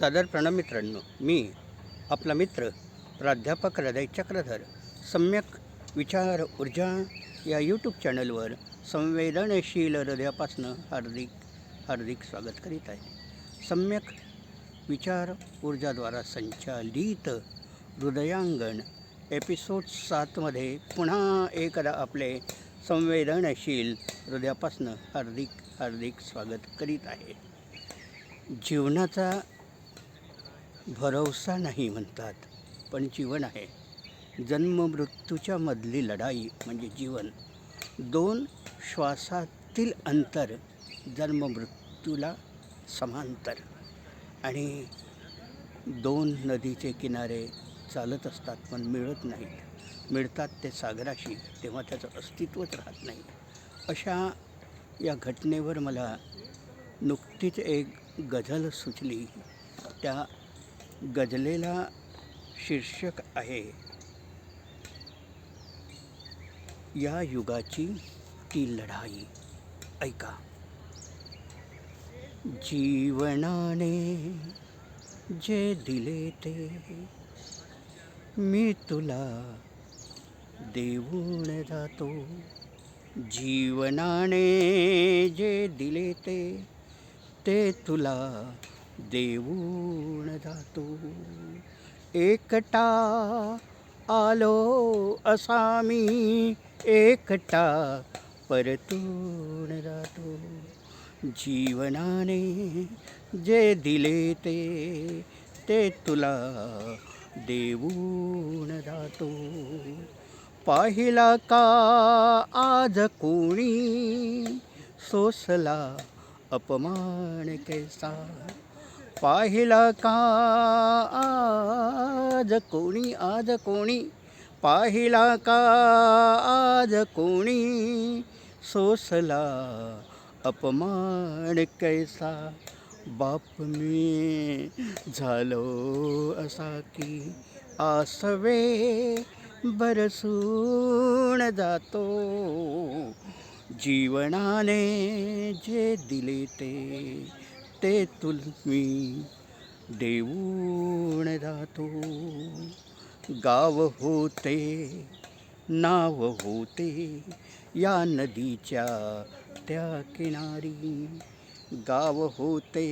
सादर प्रणाम मित्रांनो. मी आपला मित्र प्राध्यापक हृदय चक्रधर. सम्यक विचार ऊर्जा या यूट्यूब चॅनलवर संवेदनशील हृदयापासनं हार्दिक हार्दिक स्वागत करीत आहे. सम्यक विचार ऊर्जाद्वारा संचालित हृदयांगण एपिसोड सातमध्ये पुन्हा एकदा आपले संवेदनशील हृदयापासनं हार्दिक हार्दिक स्वागत करीत आहे. जीवनाचा भरवसा नाही म्हणतात पण जीवन आहे. जन्म मृत्यूच्या मधली लढाई म्हणजे जीवन. दोन श्वासातील अंतर जन्म मृत्यूला समांतर. आणि दोन नदीचे किनारे चालत असतात पण मिळत नाहीत. मिळतात ते सागराशी तेव्हा त्याचं अस्तित्वच राहत नाही. अशा या घटनेवर मला नुकतीच एक गझल सुचली. त्या गजलेला शीर्षक आहे. या युगाची ती लढाई. ऐका. जीवनाने जे दिले ते मी तुला देऊन जातो. जीवनाने जे दिले ते ते तुला देऊन जातो. एकटा आलो असा मी एकटा परतून जातो. जीवनाने जे दिले ते ते तुला देऊन जातो. पाहिला का आज कोणी सोसला अपमान कैसा? पाहिला का? आज कोणी आज कोणी? पाहिला का? आज कोणी? सोसला अपमान कैसा? बाप मी झालो असा की आसवे बरसून जातो. जीवनाने जे दिले ते ते तुम्ही देऊन जातो गाव होते नाव होते या नदीच्या त्या किनारी. गाव होते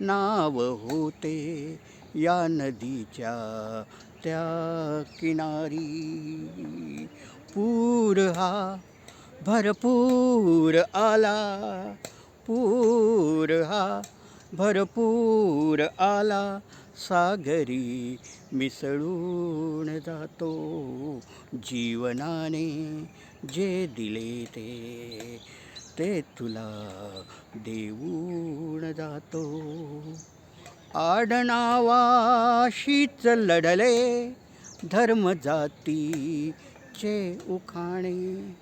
नाव होते या नदीच्या त्या किनारी. पूर हा भरपूर आला पूर हा भरपूर आला. सागरी मिसळून जातो जीवनाने जे दिले ते ते तुला देऊन जातो. आडनावाशीच लढले धर्म जातीचे उखाणे.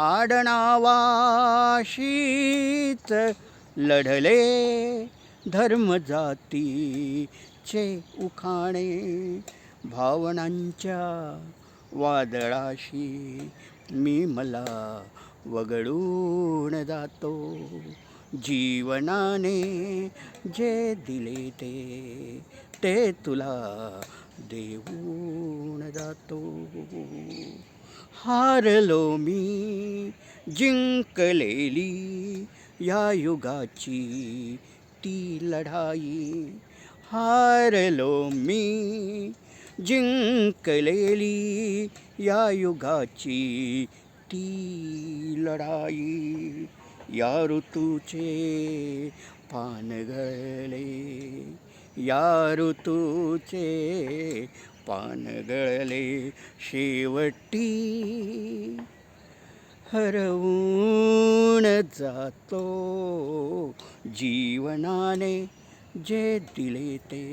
आडनावाशीच लढले धर्म जातीचे उखाणे. भावनांच्या वादळाशी मी मला वगळून जातो. जीवनाने जे दिले ते ते तुला देऊन जातो. हारलो मी जिंकलेली या युगाची ती लढाई. हारलो मी जिंकलेली या युगाची ती लढाई. या ऋतूचे पानगळले या ऋतूचे पान गळले शेवटी. हरवून जातो जीवनाने जे दिले ते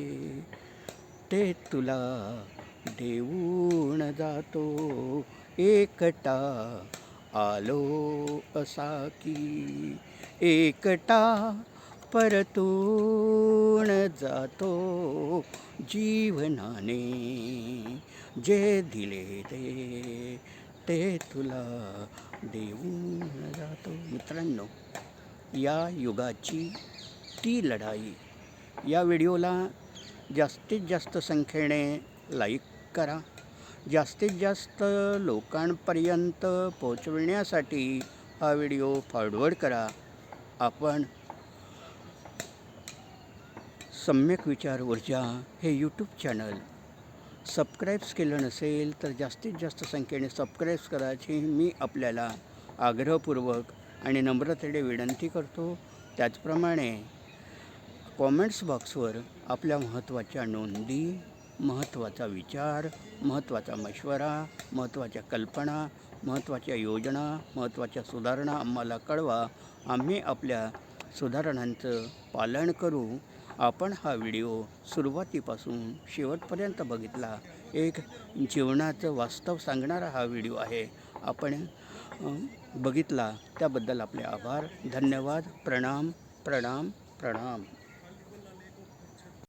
ते तुला देऊन जातो. एकटा आलो असा की एकटा परतून जातो जीवनाने. जे दिले ते ते तुला देऊन जातो. मित्रांनो या युगाची ती लढाई या व्हिडिओला जास्तीत जास्त संख्येने लाईक करा. जास्तीत जास्त लोकांपर्यंत पोचविण्यासाठी हा व्हिडिओ फॉरवर्ड करा. आपण सम्यक विचार ऊर्जा हे यूट्यूब चॅनल सबस्क्राईब्स केलं नसेल तर जास्तीत जास्त संख्येने सबस्क्राईब्स करायची मी आपल्याला आग्रहपूर्वक आणि नम्रतेने विनंती करतो. त्याचप्रमाणे कॉमेंट्स बॉक्सवर आपल्या महत्त्वाच्या नोंदी महत्त्वाचा विचार महत्त्वाचा मशवरा महत्त्वाच्या कल्पना महत्त्वाच्या योजना महत्त्वाच्या सुधारणा आम्हाला कळवा. आम्ही आपल्या सुधारणांचं पालन करू. आपण हा व्हिडिओ सुरुवातीपासून शेवटपर्यंत बघितला. एक जीवनाचं वास्तव सांगणारा हा व्हिडिओ आहे. आपण बघितला. त्याबद्दल आपले आभार. धन्यवाद. प्रणाम प्रणाम प्रणाम.